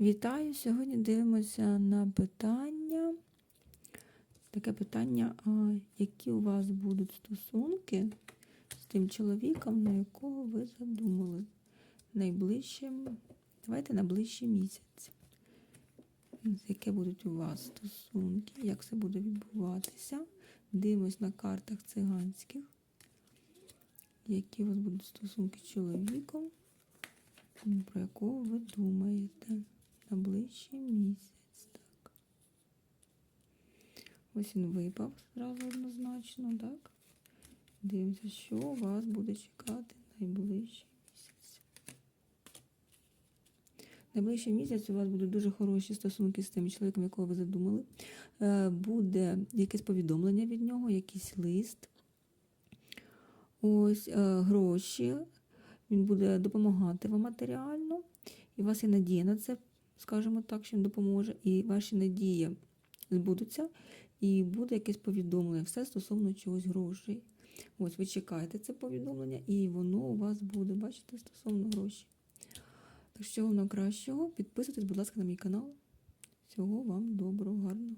Вітаю! Сьогодні дивимося на питання. Таке питання, а які у вас будуть стосунки з тим чоловіком, на якого ви задумали найближчим, давайте на ближчий місяць. Які будуть у вас стосунки, як це буде відбуватися? Дивимось на картах циганських. Які у вас будуть стосунки з чоловіком, про якого ви думаєте на місяць. Так. Ось він випав зразу однозначно, так? Дивимося, що вас буде чекати найближчий місяць. Найближчий місяць у вас будуть дуже хороші стосунки з тим чоловіком, якого ви задумали. Е, Буде якесь повідомлення від нього, якийсь лист. Ось е, гроші. Він буде допомагати вам матеріально. І у вас є надія на це, скажімо так, що він допоможе. І ваші надії збудуться, і буде якесь повідомлення, все стосовно чогось грошей. Ось ви чекаєте це повідомлення, і воно у вас буде, бачите, стосовно грошей. Так що всього найкращого. Підписуйтесь, будь ласка, на мій канал. Всього вам доброго, гарного.